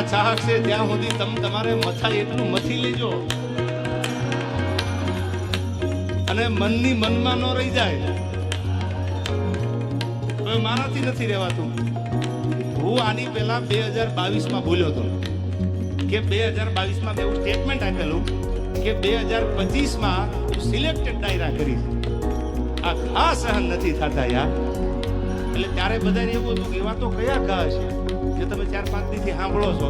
મારા ચાહક ત્યાં સુધી તમે તમારે મથા એટલું મથી લેજો. અને મનની મનમાં ન રહી જાય. હવે મારાથી નથી રહેવાતું. હું આની પહેલા બે હજાર બાવીસમાં બોલ્યો હતો. કે બે હજાર બાવીસમાં મેં એવું સ્ટેટમેન્ટ આપેલું કે બે હજાર પચીસમાં હું સિલેક્ટેડ ડાયરા કરીશ. આ ઘા સહન નથી થતા યાર. એટલે ત્યારે બધાને એવું હતું કે એવા તો કયા ઘા છે જે તમે ચાર, પાંચ દીથી સાંભળો છો.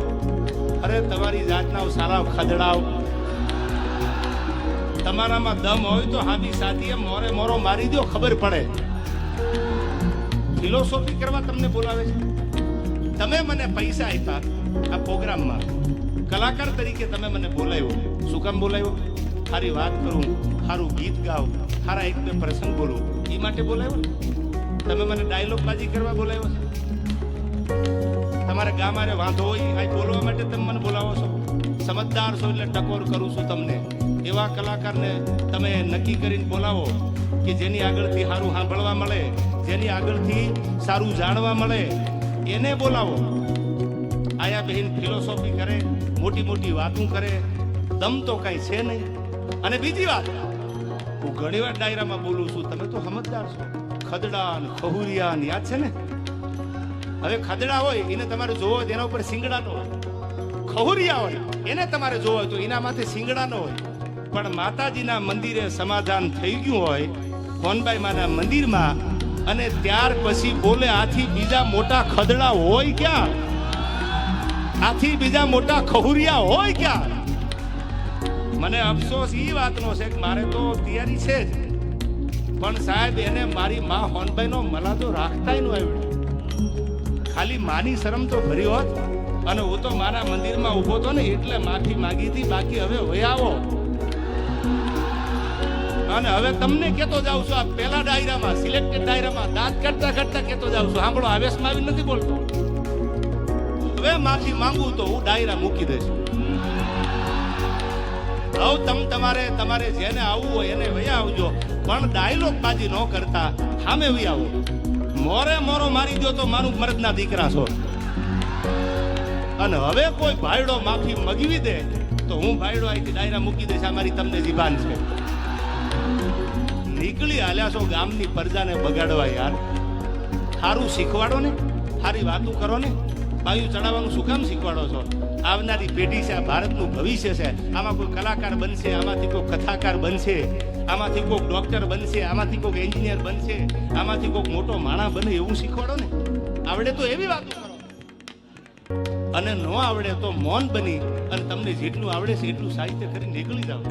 અરે, તમારી જાતના સારા ખદડાવ તમારામાં દમ હોય તો હાથી એમ મોરે મોરો મારી દો ખબર પડે. ફિલોસોફી કરવા તમને બોલાવે છે? તમે મને પૈસા આપ્યા આ પ્રોગ્રામમાં. કલાકાર તરીકે તમે મને બોલાવ્યો. શું કામ બોલાવ્યો? સારી વાત કરું સારું ગીત ગાવ સારા એક બે પ્રસંગ બોલું. એ માટે બોલાવ્યો તમે મને ડાયલોગ બાજી કરવા બોલાવ્યો છે? તમારે ગામારે વાંધો હોય, અહીં બોલવા માટે તમે મને બોલાવો છો. સમજદાર છો એટલે ટકોર કરું છું તમને. એવા કલાકારને તમે નક્કી કરીને બોલાવો કે જેની આગળથી સારું સાંભળવા મળે, જેની આગળથી સારું જાણવા મળે, એને બોલાવો. આયા બહેન ફિલોસોફી કરે, મોટી મોટી વાતો કરે, દમ તો કાંઈ છે નહીં. અને બીજી વાત, હું ઘણી વાર ડાયરામાં બોલું છું, તમે તો સમજદાર છો. ખદડા ને ખહુરિયા યાદ છે ને? હવે ખદડા હોય, એને તમારે જોવો હોય એના ઉપર સિંગડા નો હોય. ખહુરિયા હોય, એને તમારે જોવો હોય તો એના માથે સિંગડા નો હોય. પણ માતાજીના મંદિરે સમાધાન થઈ ગયું હોય કોનબાઈ માના મંદિરમાં, અને ત્યાર પછી બોલે, આથી બીજા મોટા ખદડા હોય ક્યાં? આથી બીજા મોટા ખહુરિયા હોય ક્યાં? મને અફસોસ એ વાતનો છે કે મારે તો તૈયારી છે જ. પણ સાહેબ, એને મારી મા હોનભાઈ નો મલાદો રાખતાય ન આવ્યો. ખાલી માની શરમ તો ભરી હોત. અને હું તો મારા મંદિરમાં ઊભો તો ને એટલે માફી માંગી હતી, બાકી હવે વય આવો. અને હવે તમને કેતો જાઉં છું, આ પેલા ડાયરામાં સિલેક્ટેડ ડાયરામાં, દાંત કરતા કરતા કેતો જાઉં છું. સાંભળો આવેશમાં આવી નથી બોલતો. હવે માફી માંગુ તો હું ડાયરા મૂકી દઈશ. હવે, તમ તમારે તમારે જેને આવવું હોય એને વયા આવજો. પણ ડાયલોગ બાજી ન કરતા, સામે વયા આવો. મોરે મોરો મારી દો તો મારું મરદના દીકરા છો. અને હવે કોઈ ભાઈડો માફી મગવી દે તો હું ભાઈડો અહીંથી ડાયરા મૂકી દઈશ. આ મારી તમને જીભાન છે. નીકળી હાલ્યા છો ગામની પ્રજાને બગાડવા યાર. સારું શીખવાડો ને સારી વાતો કરો ને. બાયું ચડાવવાનું શું કામ શીખવાડો છો? આવનારી પેઢી છે, આ ભારતનું ભવિષ્ય છે. આમાં કોઈ કલાકાર બનશે, આમાંથી કોઈ કથાકાર બનશે. આમાંથી કોઈક ડોક્ટર બનશે, આમાંથી કોઈક એન્જિનિયર બનશે, આમાંથી કોઈક મોટો માણા બને એવું શીખવાડો ને. આવડે તો એવી વાતો કરો. અને ન આવડે તો મૌન બની અને તમને જેટલું આવડે છે એટલું સાહિત્ય કરી નીકળી જાવ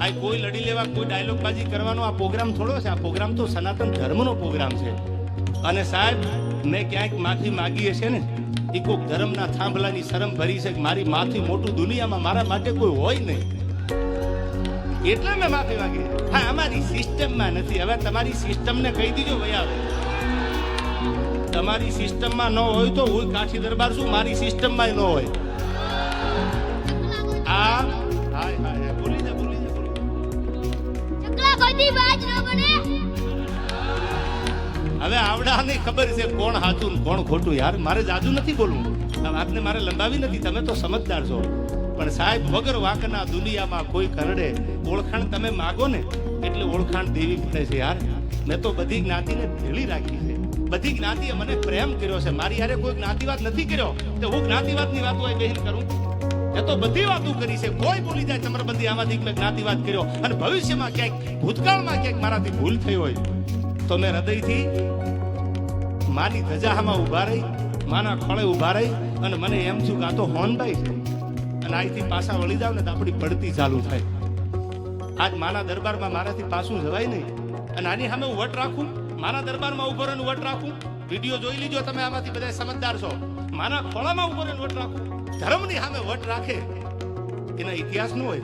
આ કોઈ લડી લેવા, કોઈ ડાયલોગબાજી કરવાનો આ પ્રોગ્રામ થોડો છે. આ પ્રોગ્રામ તો સનાતન ધર્મનો પ્રોગ્રામ છે. અને સાહેબ, મેં ક્યાંક માફી માગી હશે ને, એ કોઈક ધર્મના થાંભલાની શરમ ભરી છે મારી માથી મોટું દુનિયામાં મારા માટે કોઈ હોય નહીં. એટલે મેં માફી માંગી? હા અમારી સિસ્ટમમાં નથી. હવે તમારી સિસ્ટમને કહી દીજો ભાઈ આવે. તમારી સિસ્ટમમાં ન હોય તો હું કાઠી દરબાર છું મારી સિસ્ટમમાં ન હોય. આ હાય હાય ભૂલી જા ભૂલી જા. ચકલા કોઈથી બાજ ન બને. હવે આવડાને ખબર છે કોણ સાચું કોણ ખોટું. યાર મારે જાજુ નથી બોલવું. આ વાતને મારે લંબાવી નથી. તમે તો સમજદાર છો. પણ સાહેબ, વગર વાંકના દુનિયામાં કોઈ કરડે. ઓળખાણ તમે માગો ને, એટલે ઓળખાણ દેવી પડે છે યાર. મેં તો બધી જ્ઞાતિને ભેળી રાખી છે. બધી જ્ઞાતિએ મને પ્રેમ કર્યો છે. મારી યારે કોઈ જ્ઞાતિવાદ નથી કર્યો. તો હું જ્ઞાતિવાદની વાતો અહીં બહેન કરું. એ તો બધી વાતો કરી છે. કોઈ બોલી જાય ચમરબંધી આમાંથી મેં જ્ઞાતિવાદ કર્યો. અને ભવિષ્યમાં ક્યાંક, ભૂતકાળમાં ક્યાંક મારાથી ભૂલ થઈ હોય, તો મેં હૃદયથી માની ધજામાં ઊભા રહી, માના ખોળે ઊભા રહી, અને મને એમ છું કે આ તો હોનભાઈ છે. અને અહીંથી પાછા વળી જાવ ને તો આપણી પડતી ચાલુ થાય. આજ માના દરબારમાં મારાથી પાછું જવાય નહીં. અને આની સામે હું વટ રાખું? મારા દરબારમાં ઊભો રહીને વટ રાખું? વીડિયો જોઈ લીજો તમે આમાંથી બધા સમજદાર છો. માના ખોળામાં ઊભો રહીને વટ રાખું? ધર્મની સામે વટ રાખે? એના ઇતિહાસનું હોય.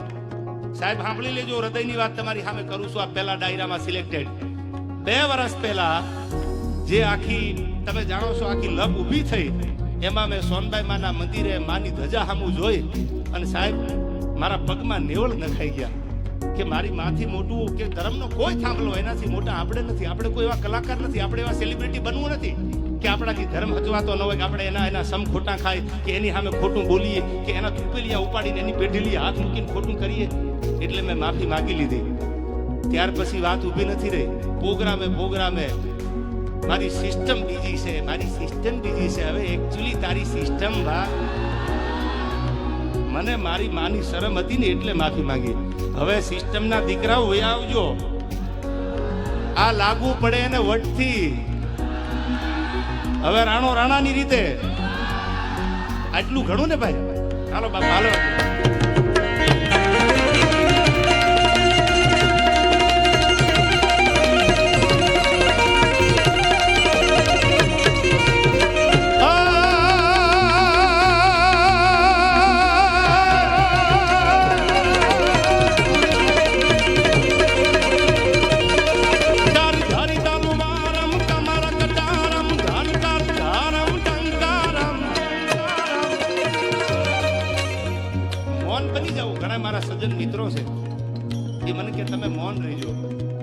સાહેબ, સાંભળી લેજો, હૃદયની વાત તમારી સામે કરું છું. આ પહેલા ડાયરામાં સિલેક્ટેડ બે વર્ષ પહેલા જે આખી, તમે જાણો છો, આખી લપ ઊભી થઈ, એમાં મેં સોનબાઈ માના મંદિરે માની ધજા સામું જોઈ. અને સાહેબ, મારા પગમાં નેવળ નખાઈ ગયા કે મારી માથી મોટું કે ધર્મનો કોઈ થાંભલો એનાથી મોટા આપણે નથી. આપણે કોઈ એવા કલાકાર નથી, આપણે એવા સેલિબ્રિટી બનવું નથી કે આપણાથી ધર્મ હચવાતો ન હોય, કે આપણે એના એના સમ ખોટા ખાય, કે એની સામે ખોટું બોલીએ, કે એના થૂપેલિયા ઉપાડીને એની પેઢીલી હાથ મૂકીને ખોટું કરીએ. એટલે મેં માફી માગી લીધી. ત્યાર પછી વાત ઊભી નથી રહી. પ્રોગ્રામે પ્રોગ્રામે મારી સિસ્ટમ બીજી છે, મારી સિસ્ટમ બીજી છે. હવે એકચ્યુઅલી તારી સિસ્ટમ બા મને મારી માની શરમ હતી ને એટલે માફી માંગી. હવે સિસ્ટમના દીકરાઓ હોય આવજો. આ લાગુ પડે એને વટથી. હવે રાણો રાણાની રીતે. આટલું ઘણું ને ભાઈ? ચાલો બાપા, હાલો. એ મને કે તમે મૌન રહેજો.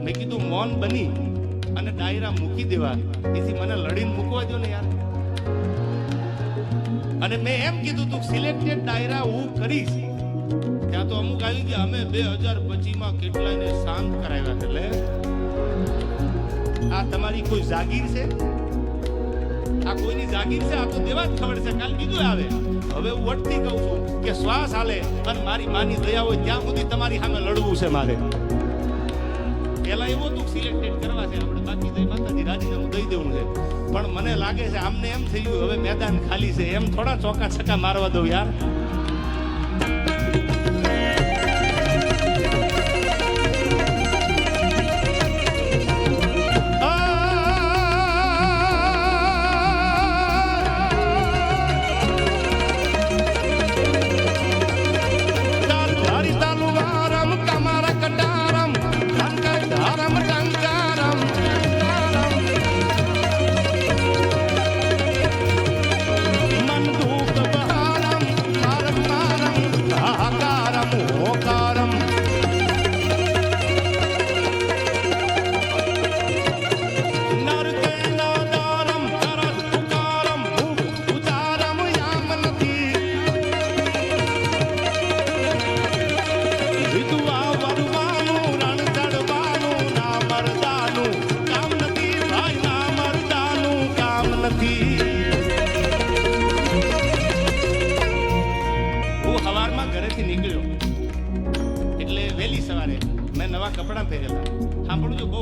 મેં કીધું મૌન બની અને ડાયરા મૂકી દેવા. એથી મને લડીને મૂકવા દો ને યાર. અને મેં એમ કીધું તું સિલેક્ટેડ ડાયરા, હું કરીશ. ત્યાં તો અમુક આવી ગયા અમે બે હજાર પચીમાં કેટલાયને શાંત કરાવ્યા એટલે આ તમારી કોઈ જાગીર છે? આ કોઈની જાગીર છે, આ તો દેવા જ ખબર છે, કાલ બીજું આવે. હવે હું વટથી કહું છું કે શ્વાસ હાલે અને મારી માની દયા હોય ત્યાં સુધી તમારી સામે લડવું છે મારે. પેલા એવું હતું સિલેક્ટેડ કરવા છે, આપણે બાકી જઈ માતાજી રાજીનામું દઈ દેવું છે. પણ મને લાગે છે, આમને એમ થઈ ગયું હવે મેદાન ખાલી છે, એમ થોડા ચોકા છક્કા મારવા દઉં યાર.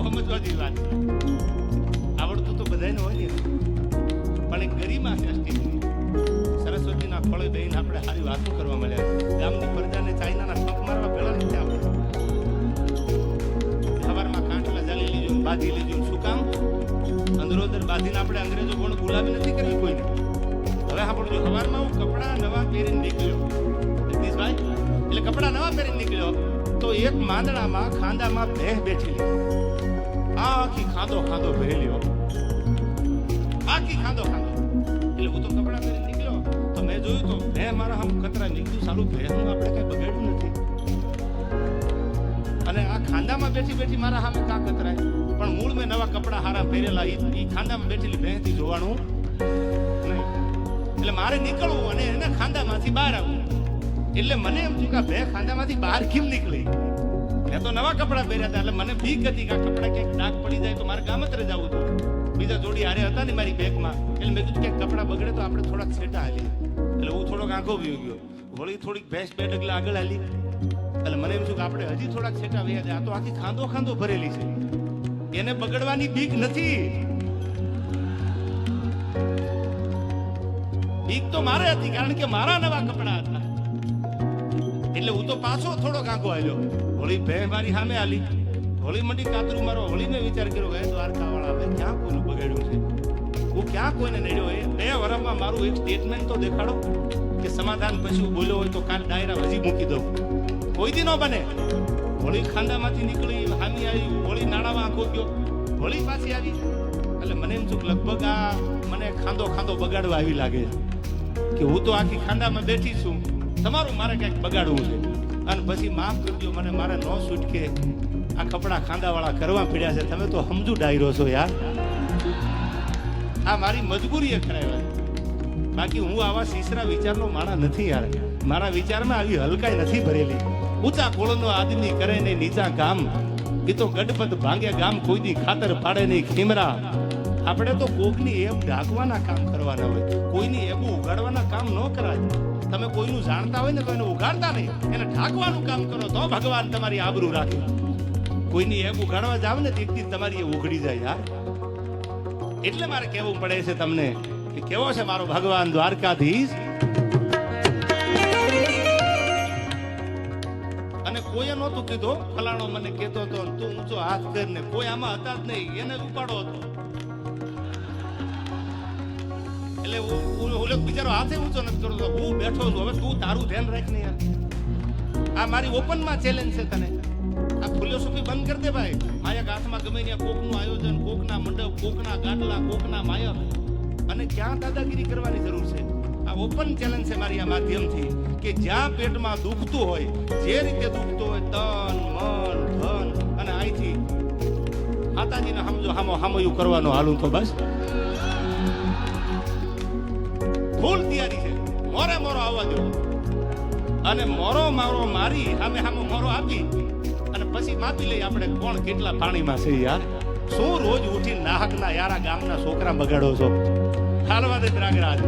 બહુ સમજવા જેવી વાત. આવડતું તો બધાને હોય ને પણ એક ગરિમા છે સરસ્વતીના ફળે બેહીને આપણે સારી વાતો કરવા મળ્યા ગામની પ્રજાને ચાઇનાના ઠપ મારવા પહેલા નથી આવડતું. સવારમાં કાંઠલા જાળી લીધું, બાંધી લીધું, શું કામ? અંદરોદર બાંધીને આપણે અંગ્રેજો કોણ ગુલામી નથી કરવી કોઈને. હવે સાંભળજો, સવારમાં હું કપડાં નવા પહેરીને નીકળ્યો. જગદીશભાઈ એટલે કપડાં નવા પહેરીને નીકળ્યો, તો એક માંદડામાં ખાંદામાં ભેંસ બેઠેલી આખી ખાંદો ખાંદો હો. આખી ખાંદો ખાંદો. એટલે હું તો કપડાં પહેરી નીકળ્યો. તો મેં જોયું તો મેં મારા આમ કતરા નીકળ્યું, સાલું ભેંસનું આપણે કઈ બગાડ્યું નથી. અને આ ખાંદામાં બેઠી બેઠી મારા સામે કા કતરાય? પણ મૂળ મેં નવા કપડાં હારા પહેરેલા એ ખાંદામાં બેઠેલી ભેંસથી જોવાનું નહીં. એટલે મારે નીકળવું અને એને ખાંદામાંથી બહાર આવવું. એટલે મને એમ થયું કે આ ખાંદામાંથી બહાર કેમ નીકળી? મેં તો નવા કપડાં પહેર્યા હતા, એટલે મને બીક હતી કે આ કપડાં ક્યાંક ડાક પડી જાય તો મારે ગામત્રે જવું હતું. બીજા જોડી હારે હતા ને મારી બેગમાં, એટલે મેં કીધું કે કપડાં બગડે તો આપણે થોડાક છેટા હાલી એટલે હું થોડોક આંખો વ્યુ ગયો. વળી થોડીક ભેંસ બે ડગલા આગળ હાલી. એટલે મને એમ થયું કે આપણે હજી થોડાક છેટા વહ્યા જાય. આ તો આખી ખાંદો ખાંદો ભરેલી છે. એને બગડવાની બીક નથી. બીક તો મારે હતી, કારણ કે મારા નવા કપડાં હતા. એટલે હું તો પાછો થોડો કાંકો આવ્યો હોળી બે મારી સામે આલી. હોળી મંડી કાતરું મારો હોળીને વિચાર કર્યો કે દ્વારકા વાળા હવે ક્યાં કોઈનું બગાડ્યું છે? હું ક્યાં કોઈને નડ્યો એ? બે વર્ષમાં મારું એક સ્ટેટમેન્ટ તો દેખાડો કે સમાધાન પછી હું બોલ્યો હોય તો કાલ ડાયરા હજી મૂકી દઉં. કોઈ દી ન બને. હોળી ખાંદામાંથી નીકળી હામી આવી, હોળી નાણામાં આંખો ગયો. હોળી પાછી આવી. એટલે મને એમ કે લગભગ આ મને ખાંદો ખાંદો બગાડવા આવી લાગે કે હું તો આખી ખાંડામાં બેઠી છું. તમારું મારે કંઈક બગાડવું છે? અને પછી માફ કરજો, મને મારે ન છૂટકે આ કપડાં ખાંદાવાળા કરવા પડ્યા છે. તમે તો સમજુ ડાયરો છો યાર. આ મારી મજબૂરીએ કરાવ્યા બાકી હું આવા સીસરા વિચારનો માણા નથી યાર. મારા વિચારમાં આવી હલકાઈ નથી ભરેલી. ઊંચા કોળનો આદમી કરે ને નીચા ગામ. એ તો ગડપત ભાંગ્યા ગામ, કોઈની ખાતર પાડે નહીં, ખીમરા. આપણે તો કોકની એમ ઢાંકવાના કામ કરવાના હોય. કોઈની એબું ઉગાડવાના કામ ન કરાય. તમે કોઈનું જાણતા હોય ને એને ઉગાડતા નહીં. એને ઢાંકવાનું કામ કરો તો ભગવાન તમારી આબરૂ રાખે. કોઈની એબ ઉગાડવા જાવ ને તેથી તમારી એ ઉઘડી જાય યાર એટલે મારે કહેવું પડે છે તમને કે કેવો છે મારો ભગવાન દ્વારકાધીશ? અને કોઈએ નહોતું કીધું, ફલાણો મને કહેતો હતો, તું ઊંચો હાથ કરીને કોઈ આમાં હતા જ નહીં, એને ઉપાડો હતો. એટલે ઓલો બિચારો હાથે ઊંચો નથી કરતો હું બેઠો છું. હવે તું તારું ધ્યાન રાખ ને યાર. આ મારી ઓપનમાં ચેલેન્જ છે તને. આ ફિલોસોફી બંધ કરી દે ભાઈ. માયા હાથમાં ગમે ત્યાં કોકનું આયોજન, કોકના મંડપ, કોકના ગાટલા, કોકના માયક. અને ક્યાં દાદાગીરી કરવાની જરૂર છે? આ ઓપન ચેલેન્જ છે મારી આ માધ્યમથી કે જ્યાં પેટમાં દુખતું હોય, જે રીતે દુખતું હોય, તન, મન, ધન અને અહીંથી માતાજીને સમજો હામો, હામયું કરવાનો હાલું તો બસ. ફૂલ તૈયારી છે. મોરે મોરો આવવા દો. અને મોરો મારો મારી સામે સામે મોરો આપી. અને પછી માપી લઈ આપણે કોણ કેટલા પાણીમાં છે યાર. શું રોજ ઉઠી નાહકના યારા ગામના છોકરા બગાડો છો? હાલવા દે રાગરાજ